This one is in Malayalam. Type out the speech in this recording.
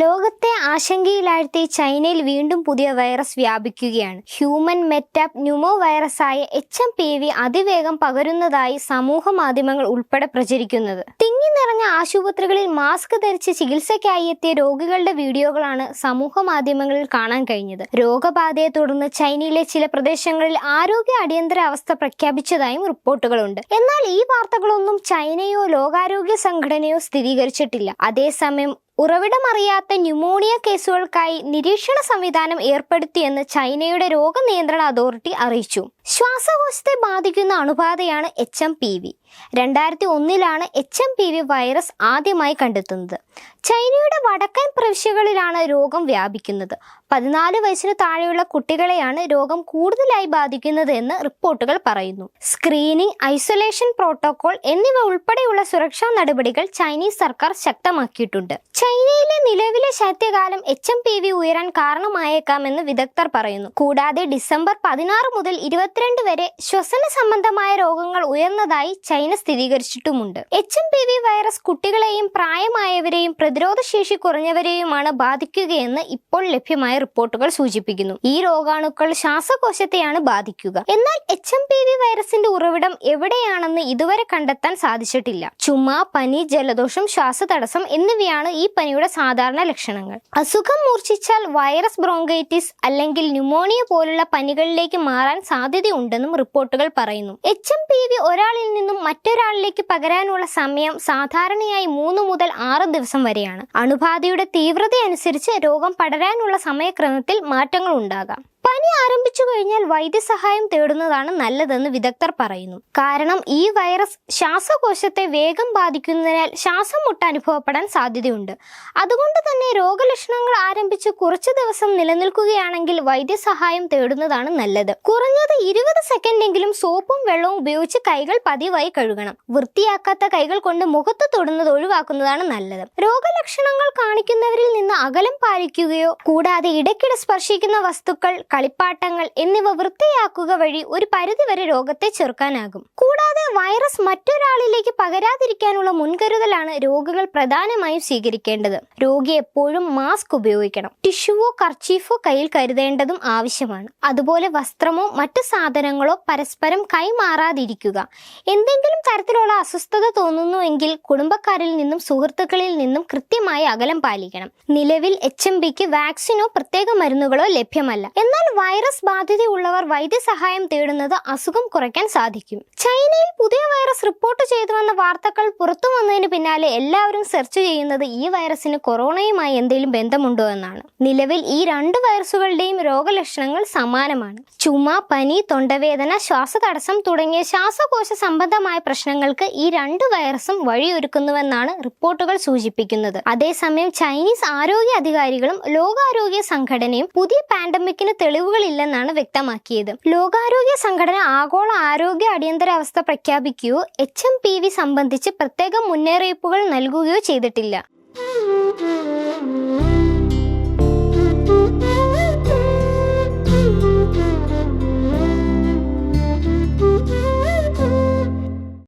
ലോകത്തെ ആശങ്കയിലാഴ്ത്തി ചൈനയിൽ വീണ്ടും പുതിയ വൈറസ് വ്യാപിക്കുകയാണ്. ഹ്യൂമൻ മെറ്റാപ് ന്യൂമോ വൈറസായ എച്ച് എം പി വി അതിവേഗം പകരുന്നതായി സമൂഹ മാധ്യമങ്ങൾ ഉൾപ്പെടെ പ്രചരിക്കുന്നത്. തിങ്ങി നിറഞ്ഞ ആശുപത്രികളിൽ മാസ്ക് ധരിച്ച് ചികിത്സയ്ക്കായി എത്തിയ രോഗികളുടെ വീഡിയോകളാണ് സമൂഹ മാധ്യമങ്ങളിൽ കാണാൻ കഴിഞ്ഞത്. രോഗബാധയെ തുടർന്ന് ചൈനയിലെ ചില പ്രദേശങ്ങളിൽ ആരോഗ്യ അടിയന്തര അവസ്ഥ പ്രഖ്യാപിച്ചതായും റിപ്പോർട്ടുകളുണ്ട്. എന്നാൽ ഈ വാർത്തകളൊന്നും ചൈനയോ ലോകാരോഗ്യ സംഘടനയോ സ്ഥിരീകരിച്ചിട്ടില്ല. അതേസമയം ഉറവിടമറിയാത്ത ന്യൂമോണിയ കേസുകൾക്കായി നിരീക്ഷണ സംവിധാനം ഏർപ്പെടുത്തിയെന്ന് ചൈനയുടെ രോഗനിയന്ത്രണ അതോറിറ്റി അറിയിച്ചു. ശ്വാസകോശത്തെ ബാധിക്കുന്ന അണുബാധയാണ് എച്ച് എം പി വി. രണ്ടായിരത്തി ഒന്നിലാണ് H M P V virus ആദ്യമായി കണ്ടെത്തുന്നത്. ചൈനയുടെ വടക്കൻ പ്രവിശ്യകളിലാണ് രോഗം വ്യാപിക്കുന്നത്. പതിനാല് വയസ്സിന് താഴെയുള്ള കുട്ടികളെയാണ് രോഗം കൂടുതലായി ബാധിക്കുന്നത് എന്ന് റിപ്പോർട്ടുകൾ പറയുന്നു. സ്ക്രീനിംഗ് ഐസൊലേഷൻ പ്രോട്ടോകോൾ എന്നിവ ഉൾപ്പെടെയുള്ള സുരക്ഷാ നടപടികൾ ചൈനീസ് സർക്കാർ ശക്തമാക്കിയിട്ടുണ്ട്. ചൈനയിലെ നിലവിലെ ശൈത്യകാലം എച്ച് എം പി വി ഉയരാൻ കാരണമായേക്കാമെന്ന് വിദഗ്ധർ പറയുന്നു. കൂടാതെ ഡിസംബർ പതിനാറ് മുതൽ ഇരുപത്തിരണ്ട് വരെ ശ്വസന സംബന്ധമായ രോഗങ്ങൾ ഉയർന്നതായി China സ്ഥിരീകരിച്ചിട്ടുമുണ്ട്. H M P V virus കുട്ടികളെയും പ്രായമായവരെയും പ്രതിരോധ ശേഷി കുറഞ്ഞവരെയുമാണ് ബാധിക്കുകയെന്ന് ഇപ്പോൾ ലഭ്യമായ റിപ്പോർട്ടുകൾ സൂചിപ്പിക്കുന്നു. ഈ രോഗാണുക്കൾ ശ്വാസകോശത്തെയാണ് ബാധിക്കുക. എന്നാൽ എച്ച് എം പി വി വൈറസിന്റെ ഉറവിടം എവിടെയാണെന്ന് ഇതുവരെ കണ്ടെത്താൻ സാധിച്ചിട്ടില്ല. ചുമ പനി ജലദോഷം ശ്വാസതടസ്സം എന്നിവയാണ് ഈ പനിയുടെ സാധാരണ ലക്ഷണങ്ങൾ. അസുഖം മൂർച്ഛിച്ചാൽ വൈറസ് ബ്രോങ്കൈറ്റിസ് അല്ലെങ്കിൽ ന്യൂമോണിയ പോലുള്ള പനികളിലേക്ക് മാറാൻ സാധ്യതയുണ്ടെന്നും റിപ്പോർട്ടുകൾ പറയുന്നു. എച്ച് എം പി വി ഒരാളിൽ നിന്നും മറ്റൊരാളിലേക്ക് പകരാനുള്ള സമയം സാധാരണയായി മൂന്ന് മുതൽ ആറ് ദിവസം വരെയാണ്. അണുബാധയുടെ തീവ്രതയനുസരിച്ച് രോഗം പടരാനുള്ള സമയക്രമത്തിൽ മാറ്റങ്ങൾ ഉണ്ടാകാം. പനി ആരംഭിച്ചു കഴിഞ്ഞാൽ വൈദ്യസഹായം തേടുന്നതാണ് നല്ലതെന്ന് വിദഗ്ധർ പറയുന്നു. കാരണം ഈ വൈറസ് ശ്വാസകോശത്തെ വേഗം ബാധിക്കുന്നതിനാൽ ശ്വാസം മുട്ട അനുഭവപ്പെടാൻ സാധ്യതയുണ്ട്. അതുകൊണ്ട് തന്നെ രോഗലക്ഷണങ്ങൾ ആരംഭിച്ച് കുറച്ചു ദിവസം നിലനിൽക്കുകയാണെങ്കിൽ വൈദ്യസഹായം തേടുന്നതാണ് നല്ലത്. കുറഞ്ഞത് ഇരുപത് സെക്കൻഡെങ്കിലും സോപ്പും വെള്ളവും ഉപയോഗിച്ച് കൈകൾ പതിവായി കഴുകണം. വൃത്തിയാക്കാത്ത കൈകൾ കൊണ്ട് മുഖത്ത് തൊടുന്നത് ഒഴിവാക്കുന്നതാണ് നല്ലത്. രോഗലക്ഷണങ്ങൾ കാണിക്കുന്നവരിൽ നിന്ന് അകലം പാലിക്കുകയോ കൂടാതെ ഇടയ്ക്കിടെ സ്പർശിക്കുന്ന വസ്തുക്കൾ കളിപ്പാട്ടങ്ങൾ എന്നിവ വൃത്തിയാക്കുക വഴി ഒരു പരിധിവരെ രോഗത്തെ ചെറുക്കാനാകും. കൂടാതെ വൈറസ് മറ്റൊരാളിലേക്ക് പകരാതിരിക്കാനുള്ള മുൻകരുതലാണ് രോഗികൾ പ്രധാനമായും സ്വീകരിക്കേണ്ടത്. രോഗി എപ്പോഴും മാസ്ക് ഉപയോഗിക്കണം. ടിഷ്യൂവോ കർച്ചീഫോ കയ്യിൽ കരുതേണ്ടതും ആവശ്യമാണ്. അതുപോലെ വസ്ത്രമോ മറ്റു സാധനങ്ങളോ പരസ്പരം കൈമാറാതിരിക്കുക. എന്തെങ്കിലും തരത്തിലുള്ള അസ്വസ്ഥത തോന്നുന്നുവെങ്കിൽ കുടുംബക്കാരിൽ നിന്നും സുഹൃത്തുക്കളിൽ നിന്നും കൃത്യമായി അകലം പാലിക്കണം. നിലവിൽ എച്ച് എം ബിക്ക് വാക്സിനോ പ്രത്യേക മരുന്നുകളോ ലഭ്യമല്ല. എന്നാൽ വൈറസ് ബാധ്യതയുള്ളവർ വൈദ്യസഹായം തേടുന്നത് അസുഖം കുറയ്ക്കാൻ സാധിക്കും. ചൈനയിൽ പുതിയ വൈറസ് റിപ്പോർട്ട് ചെയ്തുവെന്ന വാർത്തകൾ പുറത്തു വന്നതിന് പിന്നാലെ എല്ലാവരും സെർച്ച് ചെയ്യുന്നത് ഈ വൈറസിന് കൊറോണയുമായി എന്തെങ്കിലും ബന്ധമുണ്ടോ എന്നാണ്. നിലവിൽ ഈ രണ്ട് വൈറസുകളുടെയും രോഗലക്ഷണങ്ങൾ സമാനമാണ്. ചുമ പനി തൊണ്ടവേദന ശ്വാസതടസ്സം തുടങ്ങിയ ശ്വാസകോശ സംബന്ധമായ പ്രശ്നങ്ങൾക്ക് ഈ രണ്ട് വൈറസും വഴിയൊരുക്കുന്നുവെന്നാണ് റിപ്പോർട്ടുകൾ സൂചിപ്പിക്കുന്നത്. അതേസമയം ചൈനീസ് ആരോഗ്യ അധികാരികളും ലോകാരോഗ്യ സംഘടനയും പുതിയ പാൻഡമിക്കിന് തെളിവുകളില്ലെന്നാണ് വ്യക്തമാക്കിയത്. ലോകാരോഗ്യ സംഘടന ആഗോള ആരോഗ്യ അടിയന്തരാവസ്ഥ പ്രഖ്യാപിക്കുകയോ എച്ച് എം പി വി സംബന്ധിച്ച് പ്രത്യേക മുന്നറിയിപ്പുകൾ നൽകുകയോ ചെയ്തിട്ടില്ല.